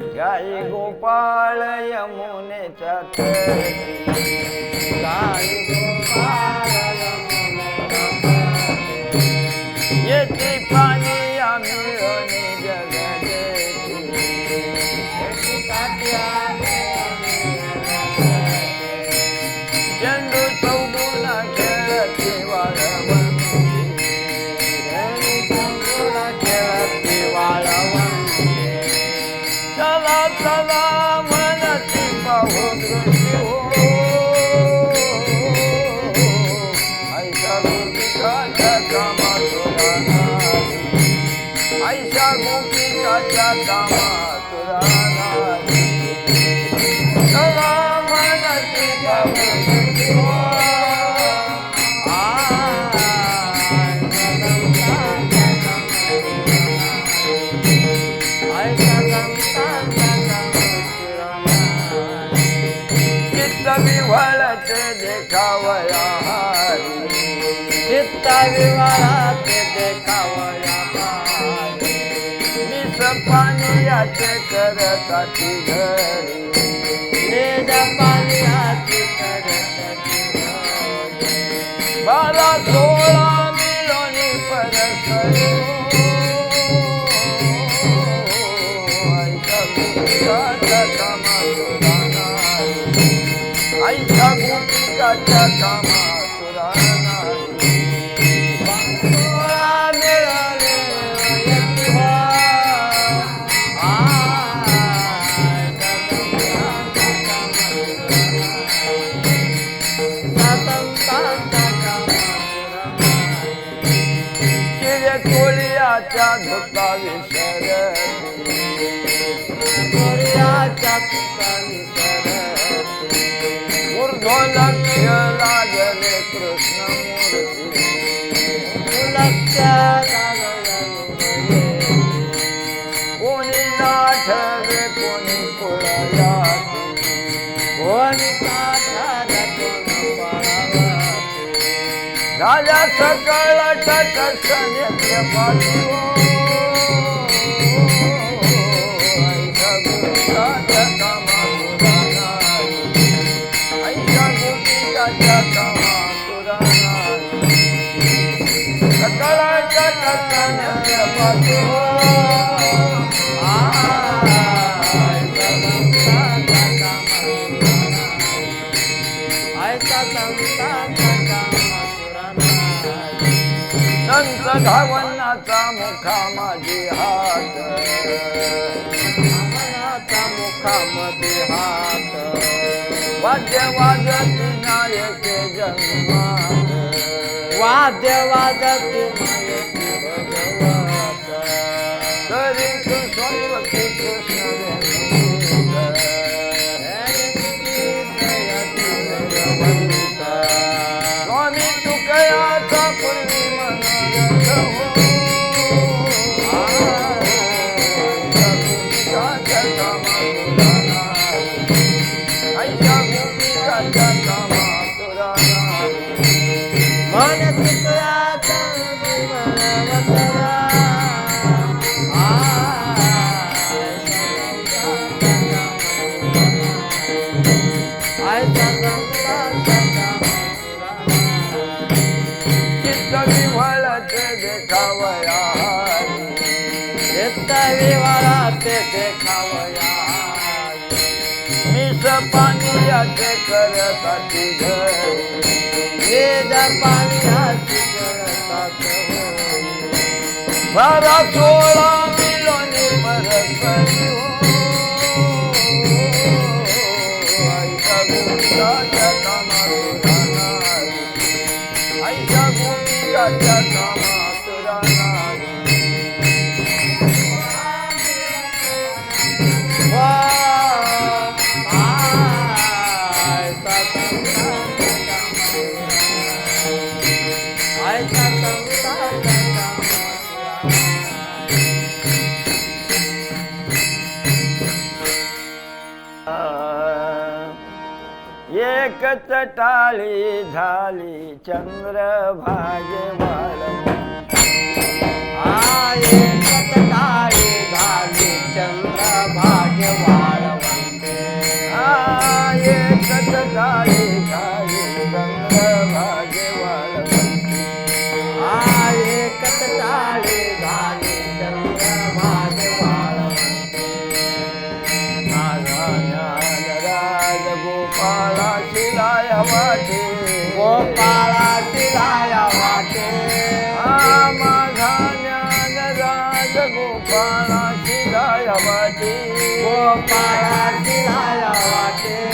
गाई गोपाळ यमुनेच्या तटी गाई गोपाळ गोपिकाच्या देखावया चित्त मिस पाण्याचे करताची घरी निज पाण्याची करताची घरी बारा सोळा मिलोनी परस्परी कामा शिरे कोळियाच्या धुका विसरती कोळियाच्या धुका झाल्या सकळ टटस नेत्र संत मुखा माझी हात. धावनाचा मुखा मध्ये हात. वाद्य वाजती नायके जन्मात. वाद्य वाजती चित्त विव्हळते देखावया हारी. मिस पाण्याचे करताची घरी निज पाण्याची करतात होई. बारा सोळा मिलोनी परस्परी हो ऐसा टाळी झाली चंद्र भागे वाळ झाली चंद्र भाग्य वाळवंते एकच टाळी झाली चंद्रभागे वाळवंती आ एकच टाळे झाली चंद्र भाग्य वाळवंते माझा ज्ञानराज गोपाळा शिलाया वाटे गोपाळा वाटे. माझा ज्ञानराज गोपाळा शिलाया वाटे. गोपाळा तिलाया वाटे.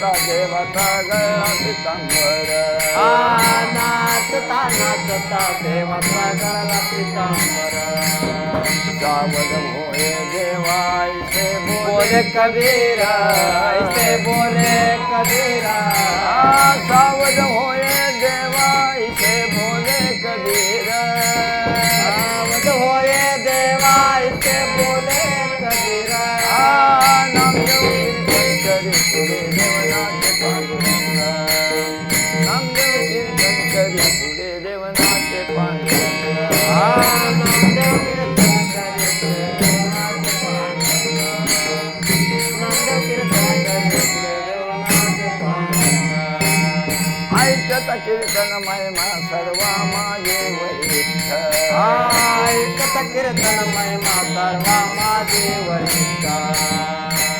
नाचता देवाचा गळा पितांबर नाचता नाचता देवाचा गळा पितांबर सावध होय देवा ऐसे बोले. कबीर ऐसे बोले कबीरा. सावध होय कीर्तन महिमा सर्वा माझे ऐकत कीर्तन महिमा सर्वा माझे वरिष्ठ।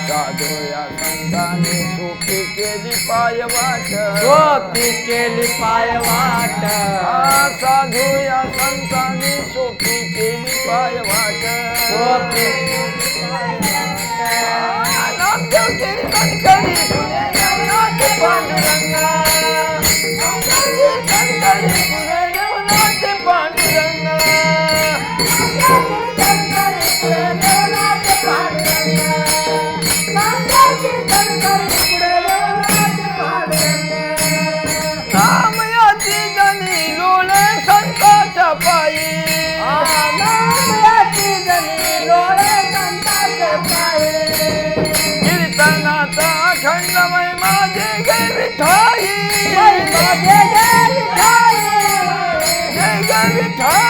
साधू या संतांनी सोपी केली पाय वाट। केली पाय संतांनी सोपी केली पाय वाट। नामदेव कीर्तन करी पांडुरंग। गे विठाई जय गे विठाई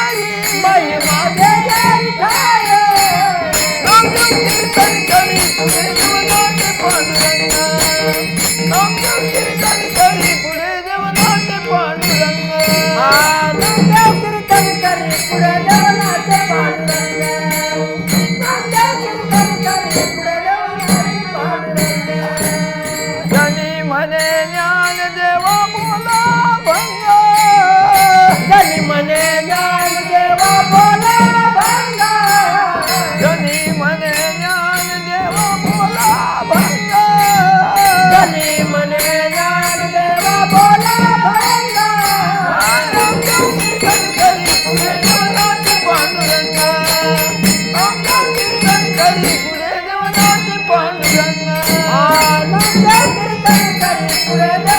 पांडुरंग